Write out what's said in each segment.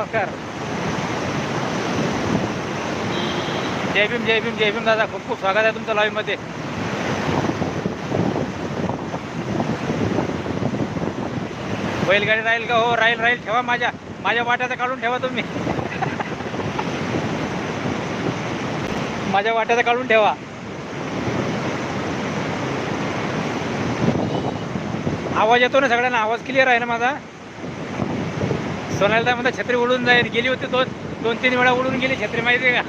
नमस्कार. जय भीम जय भीम जय भीम दादा खूप खूप स्वागत आहे तुमचं लाईव्हमध्ये बैलगाडी राहील का? हो राहील राहील. ठेवा माझ्या माझ्या वाट्याचं काढून ठेवा तुम्ही. माझ्या वाट्याचं काढून ठेवा. आवाज येतो ना सगळ्यांना? आवाज क्लिअर आहे ना माझा? सोनालीदा म्हणता छत्री उडून जाईल. गेली होती दोन दोन तीन वेळा उडून गेली. छत्री माहिती आहे का?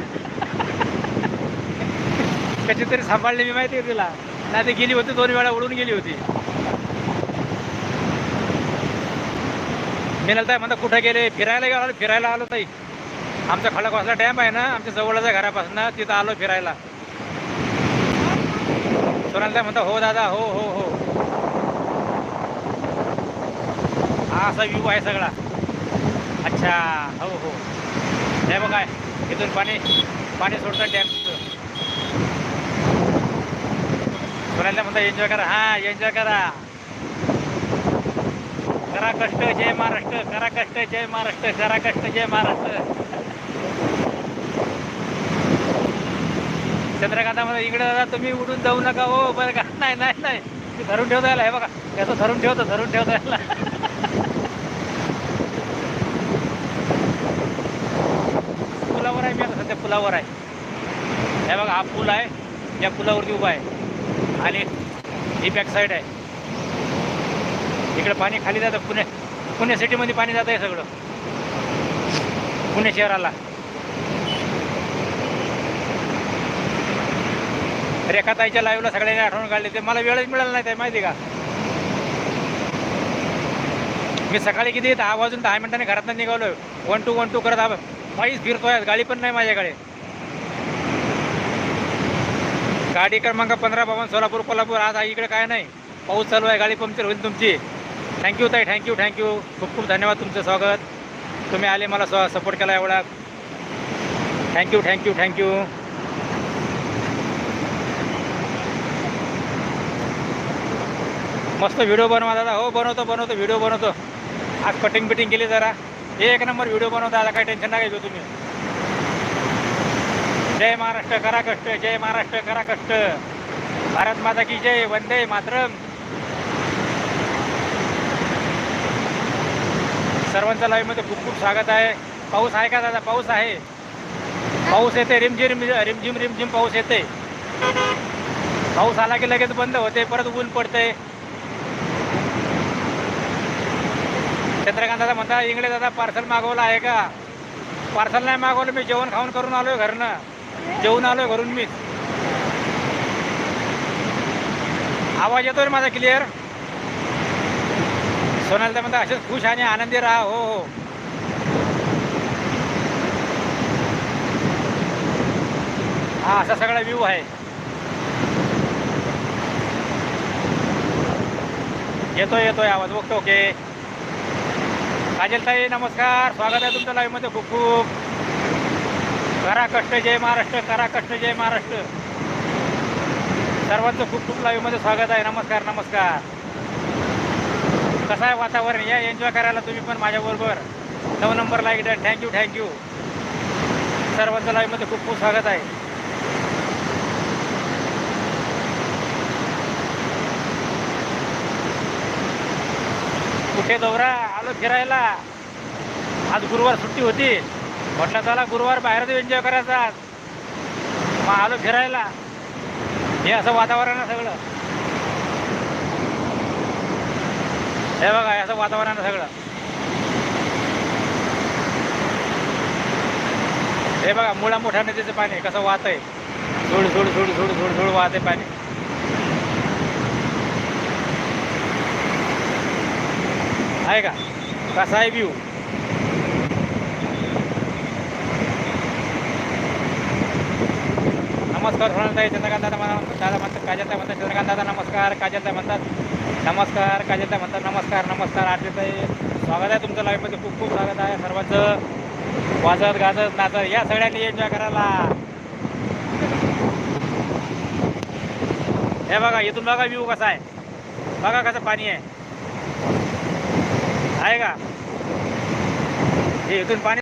कशी तरी सांभाळली मी माहिती आहे तिला? नाही ती गेली होती दोन वेळा उडून गेली होती. मी नंतर म्हणता कुठं गेले? फिरायला गेलो फिरायला आलो ताई. आमचा खडकवासला डॅम आहे ना आमच्या जवळच घरापासून तिथं आलो फिरायला. सोनालीदा म्हणता हो दादा हो हो हो. हा असा व्ह्यू आहे सगळा. अच्छा हो हो. हे बघा इथून पाणी पाणी सोडतं डॅमचं सोडायला म्हणता एन्जॉय करा. हा एन्जॉय करा. करा कष्ट जय महाराष्ट्र. करा कष्ट जय महाराष्ट्र. करा कष्ट जय महाराष्ट्र. चंद्रकांतामध्ये इकडे दादा तुम्ही उडून जाऊ नका हो. बरं का? नाही नाही नाही. मी धरून ठेवता यायला हे बघा. त्याचं धरून ठेवतो धरून ठेवता यायला पुलावर आहे मी आता सध्या पुलावर आहे. हे बघा हा पूल आहे. या पुलावरती उभा आहे. आणि ही बॅक साईड आहे. इकडे पाणी खाली जातं. पुणे पुणे सिटीमध्ये पाणी जातं आहे सगळं. पुणे शहराला. रेखाताईच्या लाईव्हला सगळ्यांनी आठवण काढली. ते मला वेळच मिळाला नाही ते माहिती का? मी सकाळी किती दहा वाजून दहा मिनिटांनी घरातनं निघालो वन टू वन टू करत आहोत पायीच फिरतोय गाडी पण नाही माझ्याकडे. गाडी क्रमांक पंधरा बावन सोलापूर कोल्हापूर आज इकडे काय नाही. पाऊस चालू आहे गाडी पंक्चर होईल तुमची. थँक्यू ताई थँक्यू थँक्यू खूप खूप धन्यवाद तुमचं स्वागत. तुम्ही आले मला स्व सपोर्ट केला एवढा. Thank you thank you thank you मस्त व्हिडिओ बनवा दादा. हो बनवतो बनवतो व्हिडिओ बनवतो. आज कटिंग बिटिंग केली जरा. एक नंबर व्हिडिओ बनवता आला काही टेन्शन नाही घेऊ तुम्ही. जय महाराष्ट्र करा कष्ट जय महाराष्ट्र करा कष्ट. भारत माता की जय वंदे मातरम. सर्वांचं लाईव्हमध्ये खूप खूप स्वागत आहे. पाऊस आहे का दादा? पाऊस आहे. पाऊस येते रिमझिम रिमझिम रिमझिम पाऊस येते पाऊस आला की लगेच बंद होते परत ऊन पडते चंद्रकांताचा म्हणता इंगळे दादा पार्सल मागवलं आहे का? पार्सल नाही मागवलं मी जेवण खाऊन करून आलोय घरनं. जेवून आलोय घरून मी. आवाज येतोय माझा क्लिअर सोनाल म्हणता असेच खुश आणि आनंदी राहा. हो हो. हा असा सगळा व्ह्यू आहे. येतोय येतोय आवाज. ओके ओके काजलताई नमस्कार. स्वागत आहे तुमच्या लाईव्हमध्ये खूप खूप. करा कष्ट जय महाराष्ट्र करा कष्ट जय महाराष्ट्र. सर्वांचं खूप खूप लाईव्हमध्ये स्वागत आहे. नमस्कार नमस्कार. कसं आहे वातावरण? या एन्जॉय करायला तुम्ही पण माझ्याबरोबर. नऊ नंबर लाईक द्या थँक्यू थँक्यू सर्वांचं लाईव्हमध्ये खूप खूप स्वागत आहे. कुठे दौरा? आलो फिरायला. आज गुरुवार सुट्टी होती. म्हटलं चला गुरुवार बाहेर एन्जॉय करायचा आज. मग आलो फिरायला. हे असं वातावरण आहे सगळं. हे बघा असं वातावरण आहे सगळं. हे बघा मुळा मोठ्या नदीचं पाणी कसं वाहत आहे झुड झुड झुड झुड झुड झुड वाहते पाणी. आहे का? कसा आहे व्ह्यू नमस्कार सोनालताई चंद्रकांत दादा दादा म्हणतात काजलताई म्हणतात चंद्रकांत दादा नमस्कार काजलताई म्हणतात नमस्कार काजलताई म्हणतात नमस्कार नमस्कार आरतीताई स्वागत आहे तुमचं लाईफमध्ये खूप खूप स्वागत आहे सर्वांचं. वाजत गाजत नाचत या सगळ्यांनी एन्जॉय करायला. हे बघा इथून बघा व्ह्यू कसा आहे. बघा कसं पाणी आहे. आहे का? हे इथून पाणी